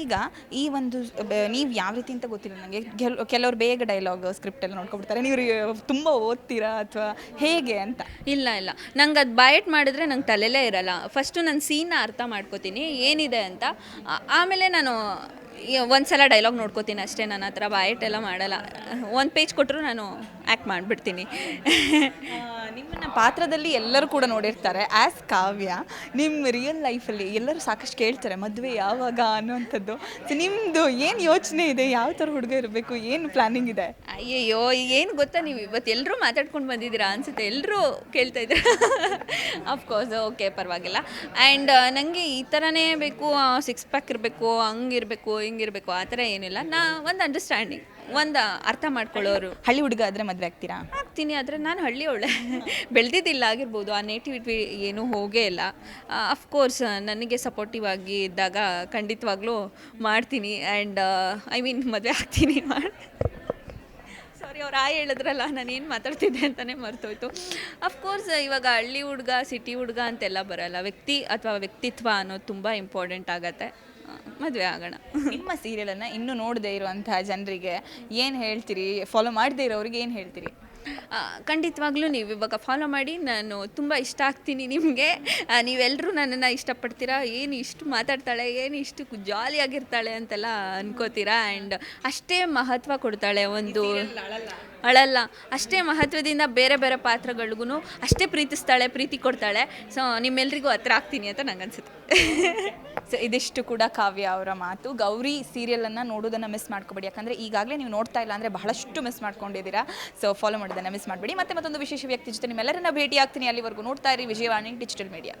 ಈಗ ಈ ಒಂದು ನೀವು ಯಾವ ರೀತಿ ಅಂತ ಗೊತ್ತಿಲ್ಲ ನನಗೆ ಕೆಲವರು ಕೆಲವ್ರು ಬೇಗ ಡೈಲಾಗ್ ಸ್ಕ್ರಿಪ್ಟ್ ಎಲ್ಲ ನೋಡ್ಕೊಬಿಡ್ತಾರೆ. ನೀವು ತುಂಬ ಓದ್ತೀರಾ ಅಥವಾ ಹೇಗೆ ಅಂತ? ಇಲ್ಲ ಇಲ್ಲ. ನಂಗೆ ಅದು ಬಯಟ್ ಮಾಡಿದ್ರೆ ನಂಗೆ ತಲೆಲೇ ಇರಲ್ಲ. ಫಸ್ಟು ನಾನು ಸೀನ್ನ ಅರ್ಥ ಮಾಡ್ಕೋತೀನಿ. ಏನಿದೆ ಅಂತ ಆಮೇಲೆ ನಾನು ಒಂದ್ಸಲ ಡೈಲಾಗ್ ನೋಡ್ಕೋತೀನಿ ಅಷ್ಟೇ. ನನ್ನ ಹತ್ರ ಬಯಟ್ ಎಲ್ಲ ಮಾಡಲ್ಲ. ಒಂದು ಪೇಜ್ ಕೊಟ್ಟರು ನಾನು ಆ್ಯಕ್ಟ್ ಮಾಡಿಬಿಡ್ತೀನಿ. ಪಾತ್ರದಲ್ಲಿ ಎಲ್ಲರೂ ಕೂಡ ನೋಡಿರ್ತಾರೆ. ಆ್ಯಸ್ ಕಾವ್ಯ ನಿಮ್ಮ ರಿಯಲ್ ಲೈಫಲ್ಲಿ ಎಲ್ಲರೂ ಸಾಕಷ್ಟು ಕೇಳ್ತಾರೆ ಮದುವೆ ಯಾವಾಗ ಅನ್ನೋವಂಥದ್ದು. ಸೊ ನಿಮ್ಮದು ಏನು ಯೋಚನೆ ಇದೆ? ಯಾವ ಥರ ಹುಡುಗ ಇರಬೇಕು? ಏನು ಪ್ಲಾನಿಂಗ್ ಇದೆ? ಅಯ್ಯಯ್ಯೋ ಏನು ಗೊತ್ತಾ ನೀವು? ಇವತ್ತು ಎಲ್ಲರೂ ಮಾತಾಡ್ಕೊಂಡು ಬಂದಿದ್ದೀರಾ ಅನ್ಸುತ್ತೆ. ಎಲ್ಲರೂ ಕೇಳ್ತಾ ಇದ್ದೀರಾ? ಅಫ್ಕೋರ್ಸ್ ಓಕೆ ಪರವಾಗಿಲ್ಲ. ಆ್ಯಂಡ್ ನನಗೆ ಈ ಥರನೇ ಬೇಕು ಸಿಕ್ಸ್ ಪ್ಯಾಕ್ ಇರಬೇಕು ಹಂಗಿರಬೇಕು ಹಿಂಗಿರಬೇಕು ಆ ಥರ ಏನಿಲ್ಲ. ನಾ ಒಂದು ಅಂಡರ್ಸ್ಟ್ಯಾಂಡಿಂಗ್ ಒಂದು ಅರ್ಥ ಮಾಡ್ಕೊಳ್ಳೋರು. ಹಳ್ಳಿ ಹುಡುಗ ಆದರೆ ಮದುವೆ ಆಗ್ತೀರಾ? ಆಗ್ತೀನಿ ಆದರೆ ನಾನು ಹಳ್ಳಿ ಒಳ್ಳೆ. ಬೆಳೆದಿದ್ದಿಲ್ಲ ಆಗಿರ್ಬೋದು, ಆ ನೇಟಿವಿಟಿ ಏನೂ ಹೋಗೇ ಇಲ್ಲ. ಅಫ್ಕೋರ್ಸ್ ನನಗೆ ಸಪೋರ್ಟಿವ್ ಆಗಿ ಇದ್ದಾಗ ಖಂಡಿತವಾಗ್ಲೂ ಮಾಡ್ತೀನಿ ಆ್ಯಂಡ್ ಐ ಮೀನ್ ಮದುವೆ ಆಗ್ತೀನಿ. ಮಾಡಿ ಸಾರಿ ಅವ್ರು ಆ ಹೇಳಿದ್ರಲ್ಲ, ನಾನು ಮಾತಾಡ್ತಿದ್ದೆ ಅಂತಲೇ ಮರ್ತೋಯ್ತು. ಅಫ್ಕೋರ್ಸ್ ಇವಾಗ ಹಳ್ಳಿ ಹುಡುಗ ಸಿಟಿ ಹುಡುಗ ಅಂತೆಲ್ಲ ಬರಲ್ಲ. ವ್ಯಕ್ತಿ ಅಥವಾ ವ್ಯಕ್ತಿತ್ವ ಅನ್ನೋದು ತುಂಬ ಇಂಪಾರ್ಟೆಂಟ್ ಆಗತ್ತೆ. ಮದುವೆ ಆಗೋಣ. ನಿಮ್ಮ ಸೀರಿಯಲನ್ನು ಇನ್ನೂ ನೋಡದೇ ಇರುವಂತಹ ಜನರಿಗೆ ಏನು ಹೇಳ್ತೀರಿ? ಫಾಲೋ ಮಾಡದೇ ಇರೋರಿಗೆ ಏನು ಹೇಳ್ತೀರಿ? ಖಂಡಿತವಾಗ್ಲೂ ನೀವು ಇವಾಗ ಫಾಲೋ ಮಾಡಿ, ನಾನು ತುಂಬ ಇಷ್ಟ ಆಗ್ತೀನಿ ನಿಮಗೆ. ನೀವೆಲ್ಲರೂ ನನ್ನನ್ನು ಇಷ್ಟಪಡ್ತೀರಾ? ಏನು ಇಷ್ಟು ಮಾತಾಡ್ತಾಳೆ? ಏನು ಇಷ್ಟು ಜಾಲಿಯಾಗಿರ್ತಾಳೆ ಅಂತೆಲ್ಲ ಅನ್ಕೋತೀರಾ? ಆ್ಯಂಡ್ ಅಷ್ಟೇ ಮಹತ್ವ ಕೊಡ್ತಾಳೆ ಒಂದು ಅಳಲ್ಲ. ಅಷ್ಟೇ ಮಹತ್ವದಿಂದ ಬೇರೆ ಬೇರೆ ಪಾತ್ರಗಳಿಗೂ ಅಷ್ಟೇ ಪ್ರೀತಿಸ್ತಾಳೆ ಪ್ರೀತಿ ಕೊಡ್ತಾಳೆ. ಸೊ ನಿಮ್ಮೆಲ್ರಿಗೂ ಹತ್ರ ಆಗ್ತೀನಿ ಅಂತ ನಂಗೆ ಅನ್ಸುತ್ತೆ ಸೊ ಇದಿಷ್ಟು ಕೂಡ ಕಾವ್ಯ ಅವರ ಮಾತು. ಗೌರಿ ಸೀರಿಯಲನ್ನು ನೋಡೋದನ್ನು ಮಿಸ್ ಮಾಡ್ಕೋಬೇಡಿ. ಯಾಕಂದರೆ ಈಗಾಗಲೇ ನೀವು ನೋಡ್ತಾ ಇಲ್ಲ ಅಂದರೆ ಬಹಳಷ್ಟು ಮಿಸ್ ಮಾಡ್ಕೊಂಡಿದ್ದೀರಾ. ಸೊ ಫಾಲೋ ಮಾಡೋದನ್ನು ಮಿಸ್ ಮಾಡಬೇಡಿ. ಮತ್ತೆ ಮತ್ತೊಂದು ವಿಶೇಷ ವ್ಯಕ್ತಿ ಜೊತೆ ನಿಮ್ಮೆಲ್ಲರನ್ನ ಭೇಟಿ ಆಗ್ತೀನಿ ಅಲ್ಲಿವರೆಗೂ ನೋಡ್ತಾ ಇರಿ ವಿಜಯವಾಣಿ ಡಿಜಿಟಲ್ ಮೀಡಿಯಾ